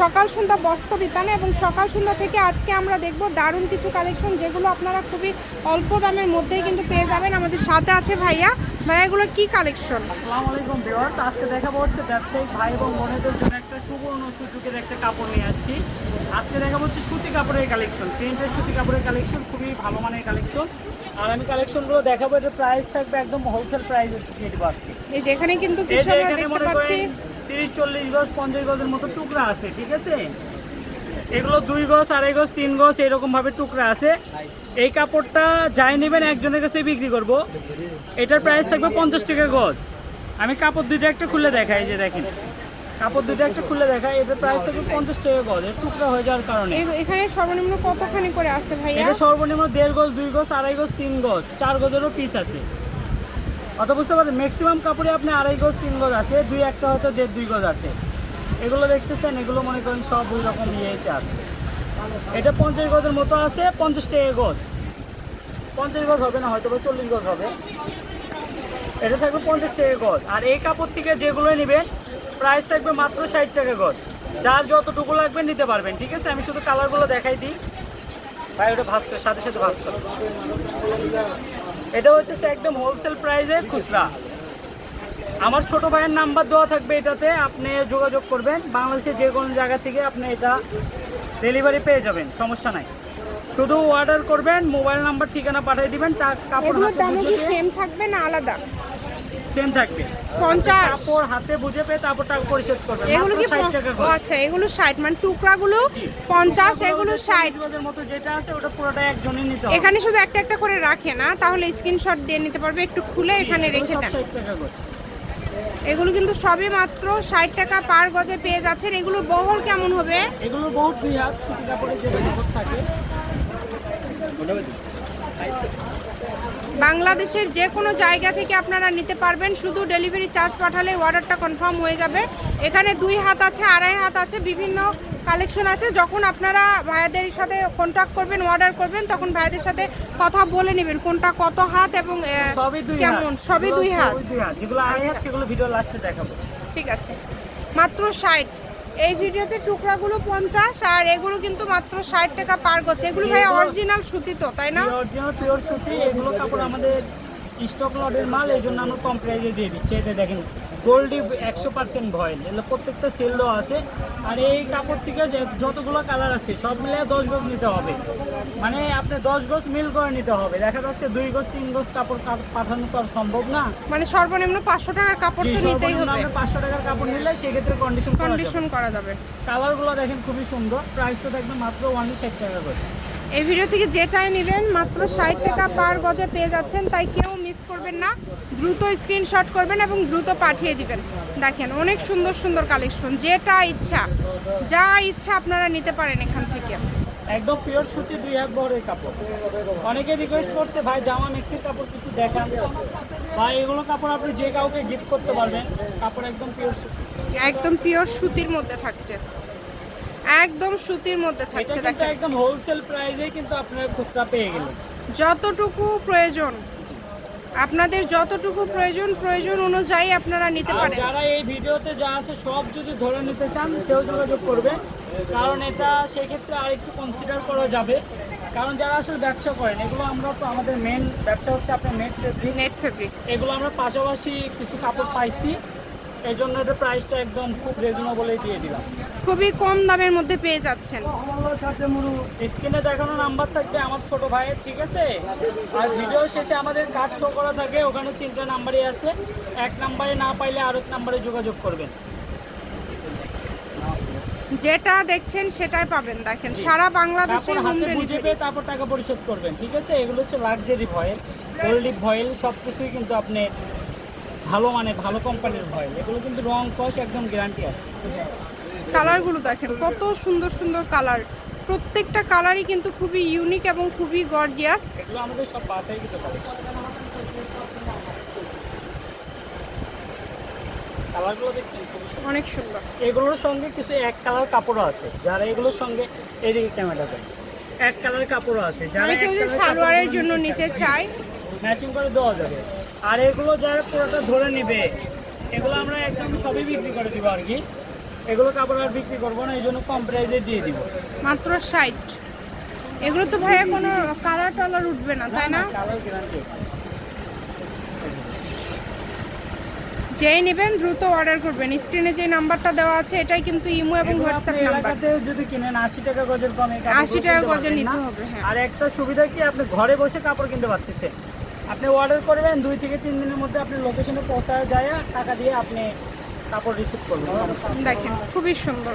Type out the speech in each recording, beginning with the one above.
সকাল সন্ধ্যা বস্ত্র বিতানে এবং সকাল সন্ধ্যা থেকে আজকে আমরা দেখব দারুণ কিছু কালেকশন যেগুলো আপনারা খুবই অল্প দামের মধ্যেই কিন্তু পেয়ে যাবেন। আমাদের সাথে আছে ভাইয়া। ভাইয়া এগুলো কি কালেকশন আসসালামু আলাইকুম ভিউয়ার্স আজকে দেখাবো হচ্ছে ব্যবসায়িক ভাই এবং বোনেদের জন্য একটা সুবর্ণ সুযোগের একটা কাপড় নিয়ে আসছি। আজকে দেখাবো হচ্ছে সুতি কাপড়ের কালেকশন প্রিন্টের সুতি কাপড়ের কালেকশন খুবই ভালো মানের কালেকশন আর আমি কালেকশনগুলো দেখাবো এটার প্রাইস থাকবে একদম হোলসেল প্রাইসে এই যেখানে কিন্তু কিছু আমরা দেখতে পাচ্ছি। তিরিশ চল্লিশ গজ পঞ্চাশ গজের মতো টুকরা আছে ঠিক আছে? এগুলো দুই গজ আড়াই গজ তিন গজ এরকম ভাবে টুকরা আছে। এই কাপড়টা যাই নেবেন একজনের কাছে বিক্রি করব। এটার প্রাইস থাকবে পঞ্চাশ টাকা গজ। আমি কাপড় দুইটা একটা খুলে দেখাই যে দেখেন। কাপড় দুইটা একটা খুলে দেখাই এটার প্রাইস থাকবে পঞ্চাশ টাকা গজ। এর টুকরা হয়ে যাওয়ার কারণে। এখানে সর্বনিম্ন কতখানি করে আছে ভাইয়া? এটা সর্বনিম্ন দেড় গজ দুই গজ আড়াই গজ তিন গজ চার গজেরও পিস আছে। অত বুঝতে পারেন ম্যাক্সিমাম কাপড়ে আপনি আড়াই গজ, তিন গজ আছে, দুই একটা হয়তো দেড়, দুই গজ আছে। এগুলো দেখতেছেন, এগুলো মনে করেন সব ওই রকম ইয়েতে আছে। এটা পঞ্চাশ গজের মতো আছে, পঞ্চাশ টাকা গজ। পঞ্চাশ গজ হবে না হয়তো বা চল্লিশ গজ হবে। এটা থাকবে পঞ্চাশ টাকা গজ। আর এই কাপড় থেকে যেগুলো নেবেন প্রাইস থাকবে মাত্র ষাট টাকা গজ। যার যতটুকু লাগবে নিতে পারবেন, ঠিক আছে? আমি শুধু কালারগুলো দেখাই দিই। ভাই, ওটা ভাস্কর সাথে সাথে ভাস্কর এটা হচ্ছে একদম হোলসেল প্রাইসে খুচরা। আমার ছোট ভাইয়ের নাম্বার দেওয়া থাকবে এটাতে আপনি যোগাযোগ করবেন। বাংলাদেশের যে কোনো জায়গা থেকে আপনি এটা ডেলিভারি পেয়ে যাবেন সমস্যা নাই। শুধু অর্ডার করবেন মোবাইল নাম্বার ঠিকানা পাঠিয়ে দিবেন তার কাপড় কি সেম থাকবে না আলাদা? সেম থাকবে। পঞ্চাশ। কাপড় হাতে বুঝে পেয়ে তারপর টাকা পরিশোধ করবেন এগুলো কি টাকা করে। আচ্ছা এগুলো ষাট মানে টুকরাগুলো পঞ্চাশ এগুলো ষাট। গজের মতো যেটা আছে ওটা পুরোটা একজনই নিতে হবে। এখানে শুধু একটা একটা করে রাখে না তাহলে স্ক্রিনশট দিয়ে নিতে পারবে একটু খুলে এখানে রেখে সব দেন। 60 টাকা করে। এগুলো কিন্তু সবই মাত্র ষাট টাকা পার গজে পেয়ে যাচ্ছেন। এগুলোর বহর কেমন হবে? এগুলো বহুত দুই হাত সুতি কাপড়ের যে থাকে। বাংলাদেশের যে কোনো জায়গা থেকে আপনারা নিতে পারবেন। শুধু ডেলিভারি চার্জ পাঠালে অর্ডারটা কনফার্ম হয়ে যাবে। এখানে দুই হাত আছে আড়াই হাত আছে বিভিন্ন কালেকশন আছে। যখন আপনারা ভাইয়াদের সাথে কন্ট্যাক্ট করবেন অর্ডার করবেন তখন ভাইয়াদের সাথে কথা বলে নেবেন কোনটা কত হাত এবং সবই দুই হাত। কেমন? সবই দুই হাত। যেগুলো আচ্ছা। সেগুলো ভিডিও লাস্টে দেখাবো। ঠিক আছে। মাত্র ষাট। এই ভিডিওতে টুকরাগুলো পঞ্চাশ আর এগুলো কিন্তু মাত্র ষাট টাকা পার করছে। এগুলো ভাই অরিজিনাল সুতি তো তাই না? অরিজিনাল পিওর সুতি এগুলো কাপড় আমাদের স্টক লটের মাল এই জন্য আমরা কম প্রাইসে দিয়ে দিচ্ছি। এটা দেখেন গোল্ডি একশো পার্সেন্ট ভয়েল এগুলো প্রত্যেকটা সেল দেওয়া আছে। আর এই কাপড় থেকে যে যতগুলো কালার আছে সব মিলে দশ গজ নিতে হবে। মানে আপনি দশ গজ মিল করে নিতে হবে। দেখা যাচ্ছে দুই গজ তিন গজ কাপড় পাঠানো তো সম্ভব না। মানে সর্বনিম্ন পাঁচশো টাকার কাপড় তো নিতেই হবে। পাঁচশো টাকার কাপড় নিলে সেক্ষেত্রে কন্ডিশন কন্ডিশন করা যাবে। কালারগুলো দেখেন খুবই সুন্দর। প্রাইসটা থাকবে মাত্র ওয়ানলি ষাট টাকা করে। এই ভিডিও থেকে যেটাই নেবেন মাত্র ষাট টাকা পার গজে পেয়ে যাচ্ছেন তাই কেউ করবেন না দ্রুত স্ক্রিনশট করবেন এবং দ্রুত পাঠিয়ে দিবেন। দেখেন অনেক সুন্দর সুন্দর কালেকশন যেটা ইচ্ছা যা ইচ্ছা আপনারা নিতে পারেন এখান থেকে। একদম পিওর সুতি দুই হাত বহরের কাপড়। অনেকে রিকোয়েস্ট করছে ভাই জামা মেক্সির কাপড় কিছু দেখান ভাই এগুলো কাপড় আপনি যে কাউকে গিফট করতে পারবেন কাপড় একদম পিওর সুতি। একদম পিওর সুতির মধ্যে থাকছে। একদম সুতির মধ্যে থাকছে দেখেন। একদম হোলসেল প্রাইসে কিন্তু আপনার খুচরা পেয়ে গেলেন। যতটুকু প্রয়োজন আপনাদের যতটুকু প্রয়োজন প্রয়োজন অনুযায়ী আপনারা নিতে পারেন। যারা এই ভিডিওতে যা আছে সব যদি ধরে নিতে চান সেও যোগাযোগ করবে। কারণ এটা সেক্ষেত্রে আর একটু কনসিডার করা যাবে। কারণ যারা আসলে ব্যবসা করেন এগুলো আমরা তো আমাদের মেন ব্যবসা হচ্ছে আপনার নেট ফেব্রিক নেট ফেব্রিক এগুলো আমরা পাশাপাশি কিছু কাপড় পাইছি। এই জন্য এটা প্রাইসটা একদম খুব রিজনেবলই দিয়ে দিলাম। খুবই কম দামের মধ্যে পেয়ে যাচ্ছেন। স্ক্রিনে দেখানো নাম্বার থাকবে আমার ছোট ভাইয়ের ঠিক আছে? আর ভিডিও শেষে আমাদের কার্ড শো করা থাকে ওখানে তিনটা নাম্বারই আছে। এক নাম্বারে না পাইলে আরেক নাম্বারে যোগাযোগ করবেন। যেটা দেখছেন সেটাই পাবেন দেখেন। সারা বাংলাদেশে হোম ডেলিভারি তারপর টাকা পরিশোধ করবেন ঠিক আছে? এগুলো হচ্ছে লাক্সারি ভয়েল গোল্ডিপ ভয়েল সব কিছুই কিন্তু আপনি ভালো মানে ভালো কোম্পানির ভয়েল এগুলো কিন্তু রং কষ একদম গ্যারান্টি আছে। কালারগুলো দেখেন কত সুন্দর সুন্দর কালার প্রত্যেকটা কালারই কিন্তু খুবই ইউনিক এবং খুবই গর্জিয়াস এগুলো আমাদের সব বাসায় কিন্তু কালারগুলো দেখছেন? অনেক সুন্দর। এগুলোর সঙ্গে কিছু এক কালার কাপড়ও আছে। যারা এগুলোর সঙ্গে এদিকে ক্যামেরা দেয় এক কালার কাপড়ও আছে। যারা মানে কেউ যদি সালোয়ারের জন্য নিতে চায়। ম্যাচিং করে দেওয়া যাবে। আর এগুলো যারা পুরোটা ধরে নেবে এগুলো আমরা একদম সবই বিক্রি করে দিব আর কি। এগুলো কাপড় আর বিক্রি করব না এই জন্য কম প্রাইসে দিয়ে দিব। মাত্র ষাট। এগুলো তো ভাইয়া কোনো কালার টালার উঠবে না তাই না? যেই নেবেন দ্রুত অর্ডার করবেন। স্ক্রিনে যে নাম্বারটা দেওয়া আছে এটাই কিন্তু ইমো এবং হোয়াটসঅ্যাপ নাম্বার যদি কিনেন আশি টাকা গজের কমে 80 টাকা গজের নিতে হবে, হ্যাঁ। আর একটা সুবিধা কি আপনি ঘরে বসে কাপড় কিনতে পারতেছেন। আপনি অর্ডার করবেন, দুই থেকে তিন দিনের মধ্যে আপনি লোকেশনে পৌঁছায় যায়, টাকা দিয়ে আপনি কাপড় রিসিভ করবেন দেখেন, খুবই সুন্দর।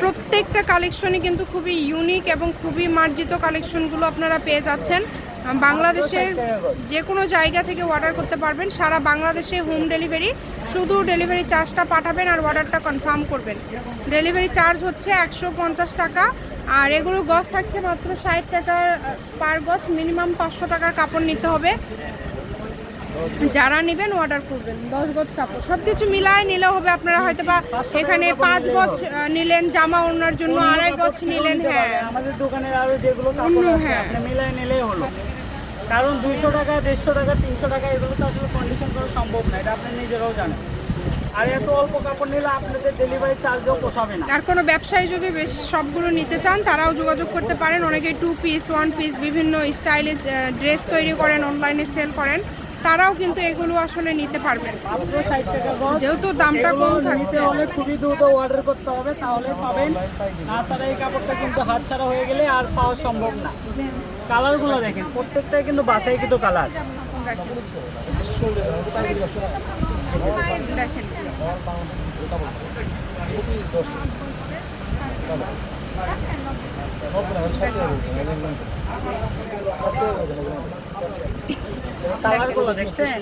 প্রত্যেকটা কালেকশনই কিন্তু খুবই ইউনিক এবং খুবই মার্জিত কালেকশনগুলো আপনারা পেয়ে যাচ্ছেন। বাংলাদেশের যে কোনো জায়গা থেকে অর্ডার করতে পারবেন, সারা বাংলাদেশে হোম ডেলিভারি শুধু ডেলিভারি চার্জটা পাঠাবেন আর অর্ডারটা কনফার্ম করবেন। ডেলিভারি চার্জ হচ্ছে একশো পঞ্চাশ টাকা আর এগুলো গজ থাকছে মাত্র ষাট টাকার পার গজ মিনিমাম পাঁচশো টাকার কাপড় নিতে হবে। যারা নেবেন অর্ডার করবেন দশ গজ কাপড়। সব কিছু মিলায় নিলে হবে আপনারা হয়তো বা এখানে পাঁচ গজ নিলেন জামা ওনার জন্য আড়াই গজ নিলেন হ্যাঁ। আমাদের দোকানের আরও যেগুলো কাপড় হ্যাঁ। মিলায় নিলেই হলো। কারণ দুইশো টাকা দেড়শো টাকা তিনশো টাকা এগুলো তো আসলে কন্ডিশন করা সম্ভব না এটা আপনি নিজেরাও জানেন। আর এত অল্প কাপড় নিলে আপনাদের ডেলিভারি চার্জও পোষাবে না। আর কোনো ব্যবসায়ী যদি বেশ সবগুলো নিতে চান তারাও যোগাযোগ করতে পারেন। অনেকে টু পিস ওয়ান পিস বিভিন্ন স্টাইলিশ ড্রেস তৈরি করেন অনলাইনে সেল করেন। তারাও কিন্তু এগুলো আসলে নিতে পারবেন। যেহেতু দামটা কম থাকছে। হলে খুবই দ্রুত অর্ডার করতে হবে তাহলে পাবেন। না ছাড়া এই কাপড়টা কিন্তু হাত ছাড়া হয়ে গেলে আর পাওয়া সম্ভব না। কালারগুলো দেখেন প্রত্যেকটাই কিন্তু বাসাই কিন্তু কালার। দেখেন। দেখছেন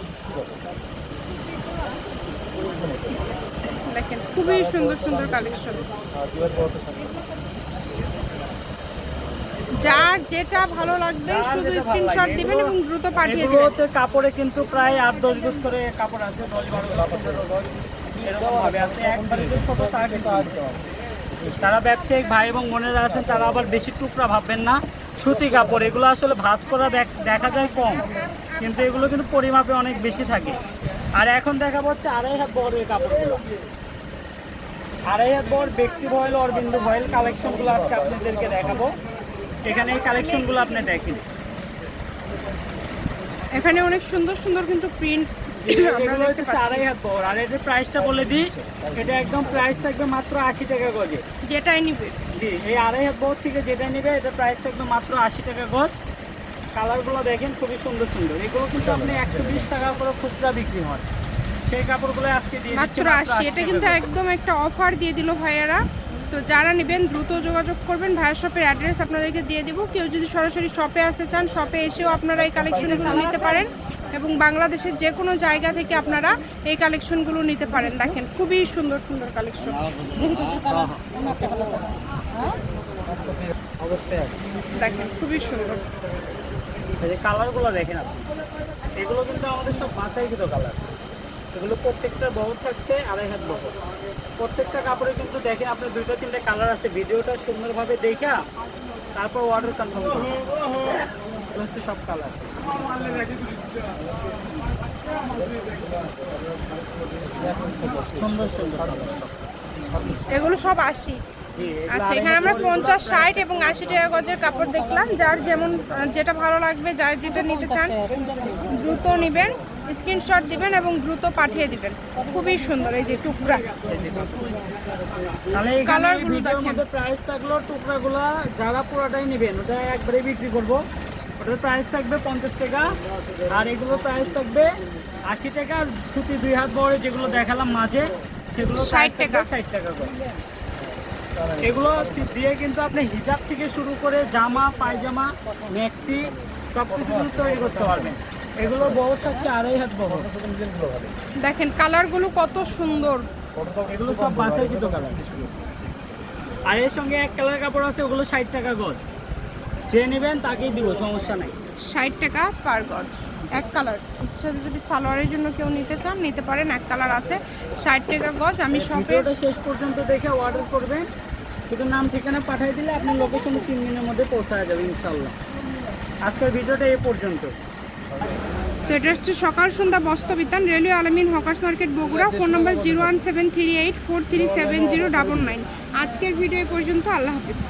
দেখেন খুবই সুন্দর সুন্দর কালেকশন যার যেটা ভালো লাগবে শুধু স্ক্রিনশট দিবেন এবং দ্রুত পাঠিয়ে দিবেন। কাপড়ে কিন্তু প্রায় আট দশ গজ করে কাপড় আছে দশ বারো গজ পনেরো গজ এরকম ভাবে আছে। একবারে ছোট তা তারা ব্যবসায়িক ভাই এবং বোনেরা আছেন তারা আবার বেশি টুকরা ভাববেন না। সুতি কাপড় এগুলো আসলে ভাঁজ করা দেখ- যায় কম। কিন্তু এগুলো কিন্তু পরিমাপে অনেক বেশি থাকে। আর এখন দেখা হচ্ছে আড়াই হাত বড় এই কাপড়গুলো। আড়াই হাত বড় বেক্সি ভয়েল অরবিন্দু ভয়েল কালেকশনগুলো আজকে আপনাদেরকে দেখাবো। এখানে এই কালেকশনগুলো আপনি দেখেন। এখানে অনেক সুন্দর সুন্দর কিন্তু প্রিন্ট এগুলো হচ্ছে আড়াই হাত বড়। আর এটার প্রাইসটা বলে দিই এটা একদম প্রাইস থাকবে মাত্র আশি টাকা গজে। যেটাই নিবে। জি এই আড়াই হাত বড় থেকে যেটা নেবে এটা প্রাইস থাকবে মাত্র আশি টাকা গজ। কালারগুলো দেখেন খুবই সুন্দর সুন্দর। এগুলো কিন্তু আপনি একশো বিশ টাকা করে খুচরা বিক্রি হয়। সেই কাপড়গুলো আজকে দিয়ে মাত্র আশি। এটা কিন্তু একদম একটা অফার দিয়ে দিল ভাইয়ারা। তো যারা নেবেন দ্রুত যোগাযোগ করবেন। ভাইয়ার শপের অ্যাড্রেস আপনাদেরকে দিয়ে দিব। কেউ যদি সরাসরি শপে আসতে চান শপে এসেও আপনারা এই কালেকশনগুলো নিতে পারেন এবং বাংলাদেশের যে কোনো জায়গা থেকে আপনারা এই কালেকশনগুলো নিতে পারেন। দেখেন, খুবই সুন্দর সুন্দর কালেকশন দেখেন, খুবই সুন্দর। কালারগুলো দেখেন এগুলো কিন্তু আমাদের সব বাসাইকৃত কালার এগুলো প্রত্যেকটা বহর থাকছে আড়াই হাত বহর প্রত্যেকটা কাপড়ে কিন্তু দেখেন আপনার দুইটা তিনটা কালার আছে। ভিডিওটা সুন্দরভাবে দেখা তারপর অর্ডার কনফার্ম করুন। হচ্ছে সব কালার সুন্দর সুন্দর কালার সব এগুলো সব আশি। আচ্ছা এখানে আমরা পঞ্চাশ। ষাট এবং আশি টাকা গজের কাপড় দেখলাম। যার যেমন যেটা ভালো লাগবে যার যেটা নিতে চান দ্রুত নেবেন। স্ক্রিনশট দিবেন এবং দ্রুত পাঠিয়ে দিবেন। খুবই সুন্দর এই যে টুকরা। কালারগুলো দেখেন। প্রাইস থাকল টুকরাগুলো যারা পুরোটাই নেবেন ওটা একবারে বিক্রি করব। ওটার প্রাইস থাকবে পঞ্চাশ টাকা আর এগুলোর প্রাইস থাকবে আশি টাকা সুতি দুই হাত বড় যেগুলো দেখালাম মাঝে সেগুলো 60 টাকা। ষাট টাকা করে। এগুলো দিয়ে কিন্তু আপনি হিজাব থেকে শুরু করে জামা পায়জামা ম্যাক্সি সব কিছু কিন্তু তৈরি করতে পারবেন। এগুলো বহর থাকছে আড়াই হাত বহর দেখেন কালারগুলো কত সুন্দর। এগুলো সব কিন্তু কালার। আর এর সঙ্গে এক কালার কাপড় আছে ওগুলো ষাট টাকা গজ। যে নেবেন তাকেই দিব সমস্যা নাই। ষাট টাকা পার গজ এক কালার। সাথে যদি সালোয়ারের জন্য কেউ নিতে চান নিতে পারেন এক কালার আছে। ষাট টাকা গজ আমি শপে শেষ পর্যন্ত দেখে অর্ডার করবেন। শুধু নাম ঠিকানা পাঠিয়ে দিলে আপনার লোকেশনে তিন দিনের মধ্যে পৌঁছায় যাবে ইনশাল্লাহ আজকের ভিডিওটা এ পর্যন্ত। তো এটা হচ্ছে Sokal Sondha Bastrabitan railway Alamin hawkers market Bogura, phone number zero one seven three eight four three seven zero double nine. আজকের ভিডিও পর্যন্ত, আল্লাহ হাফিজ।